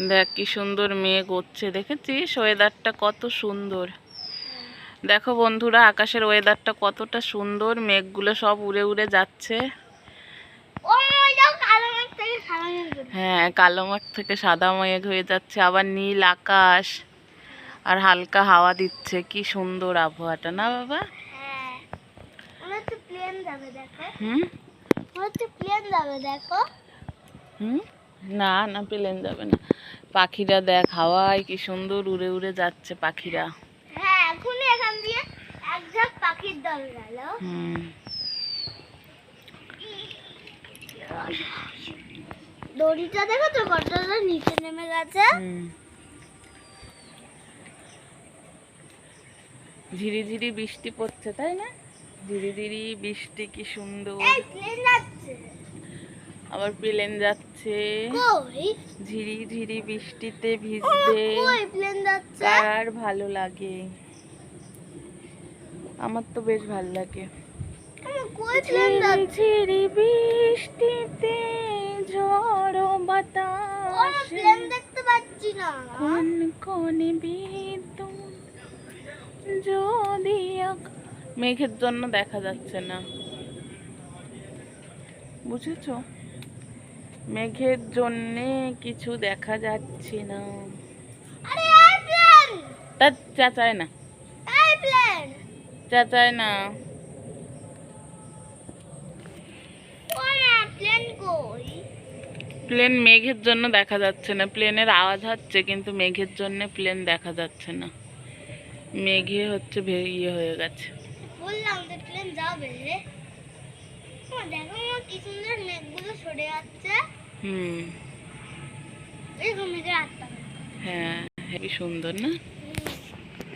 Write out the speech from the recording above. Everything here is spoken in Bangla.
দেখ কি সুন্দর মেঘ হচ্ছে দেখেছিস? ওয়েদারটা কত সুন্দর। দেখো বন্ধুরা আকাশের ওয়েদারটা কতটা সুন্দর মেঘগুলো সব উড়ে উড়ে যাচ্ছে। হ্যাঁ কালো মাঠ থেকে সাদা মেঘ হয়ে যাচ্ছে আবার নীল আকাশ আর হালকা হাওয়া দিচ্ছে। কি সুন্দর আবহাওয়াটা না বাবা? হ্যাঁ হুম? প্লেন যাবে দেখো। হুম? না না প্লেন যাবে না। পাখিরা দেখ হাওয়ায় কি সুন্দর উড়ে উড়ে যাচ্ছে পাখিরা। হ্যাঁ এখান দিয়ে এক ঝাঁক পাখির দল গেল। হুম। দড়িটা দেখো তো কতটা নিচে নেমে গেছে। ঝিরি ঝিরি বৃষ্টি পড়ছে তাই না? ধীরে ধীরে বৃষ্টি কি সুন্দর। আবার প্লেন যাচ্ছে। ঝিরি ঝিরি বৃষ্টিতে ভিজতে কার ভালো লাগে। আমার তো বেশ ভালো লাগে। ঝিরি বৃষ্টিতে ঝড় বাতাস। দেখতে পাচ্ছি না। কোন কোন বিদ্যুৎ যদি মেঘের জন্য দেখা যাচ্ছে না। বুঝেছ? মেঘের জন্যে কিছু দেখা যাচ্ছে না। তার চাচায় না। চাচায় না। প্লেন মেঘের জন্য দেখা যাচ্ছে না। প্লেনের আওয়াজ হচ্ছে কিন্তু মেঘের জন্য প্লেন দেখা যাচ্ছে না। মেঘে হচ্ছে ইয়ে হয়ে গেছে। বললাম তো প্লেন যাবে দেখো কি সুন্দর মেঘগুলো সরে যাচ্ছে। হুম। হ্যাঁ হেবি সুন্দর না?